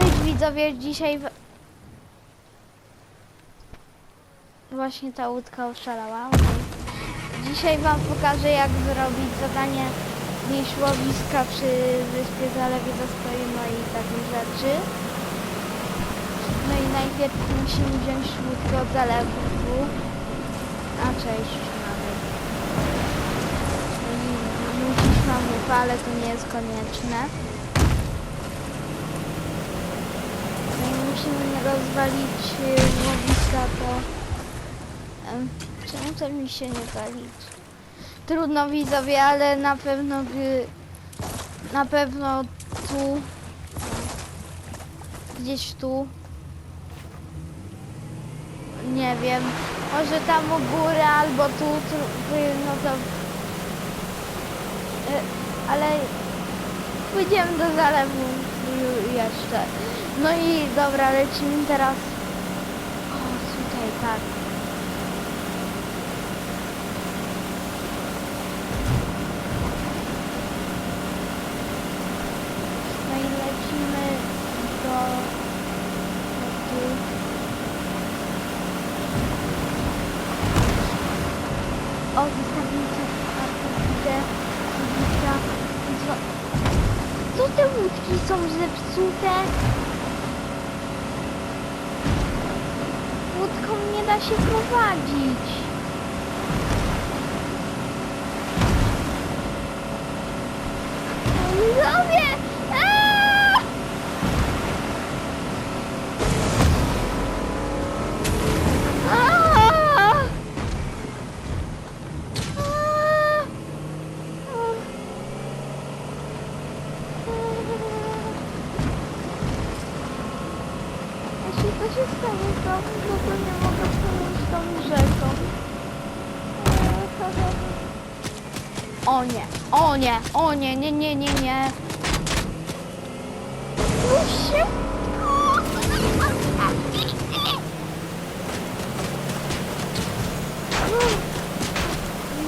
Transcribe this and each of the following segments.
Cześć widzowie, dzisiaj w... Właśnie ta łódka oszalała. Dzisiaj wam pokażę jak zrobić zadanie nieśłowiska przy wyspie Zalewie Zastoi, no i takie rzeczy. No i najpierw musimy wziąć łódkę od zalewu. A cześć, mamy. I Musisz mamy, ale to nie jest konieczne. No i musimy rozwalić y, łowiska, em, Czemu to mi się nie zaliczy? Trudno widzowie, ale na pewno by... Na pewno tu... Gdzieś tu... Nie wiem. Może tam u góry albo tu, tu no to... Y, Ale pójdziemy do zalewu jeszcze. No i dobra, lecimy teraz. O, tutaj tak. No i lecimy do... do. O. Widzę. Co? Co te łódki są zepsute? Łódką nie da się prowadzić. Widzowie! Aaa! Aaa! Aaa! Jeśli to się stanie znowu, no to nie O nie, o nie, o nie, nie, nie, nie, nie. Już się...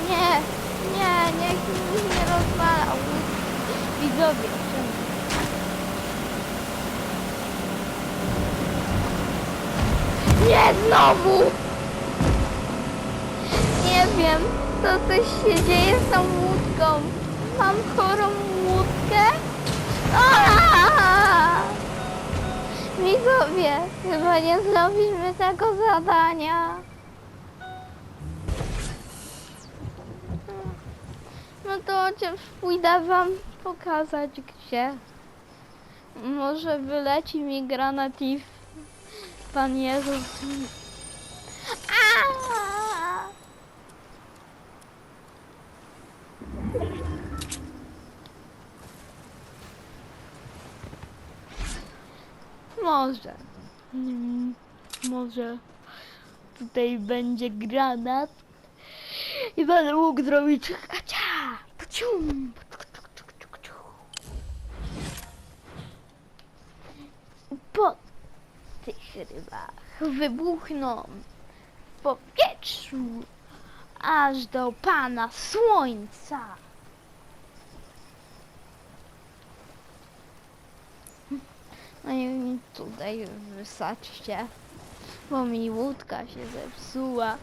Nie, nie, niech mi nie rozwala. Widzowie, czemu? Nie znowu! Nie wiem, co coś się dzieje z tą Mam chorą łódkę? Widzowie, chyba nie zrobimy tego zadania. No to chociaż pójdę wam pokazać gdzie. Może wyleci mi granat i Pan Jezus. Może. Mm, Może tutaj będzie granat i będę mógł zrobić kacia, pcium, po tych rybach wybuchną w powietrzu aż do Pana Słońca. No i tutaj wysadźcie, bo mi łódka się zepsuła.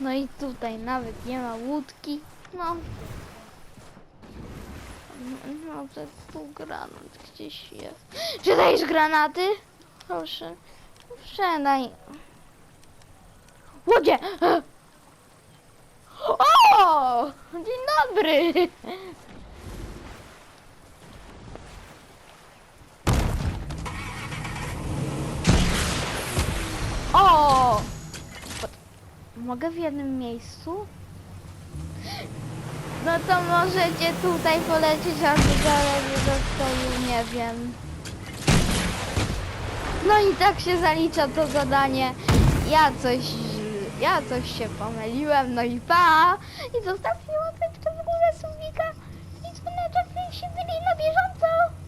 No i tutaj nawet nie ma łódki. No. No to tu granat gdzieś jest. Czy dajesz granaty? Proszę. Sprzedaj. Łodzie! O! Dzień dobry! Mogę w jednym miejscu? No to możecie tutaj polecieć, aż do zalewie do nie wiem. No i tak się zalicza to zadanie. Ja coś, ja coś się pomyliłem, no i pa! I zostawcie łapeczkę w górę subika i dzwoneczek, żebyście byli na bieżąco.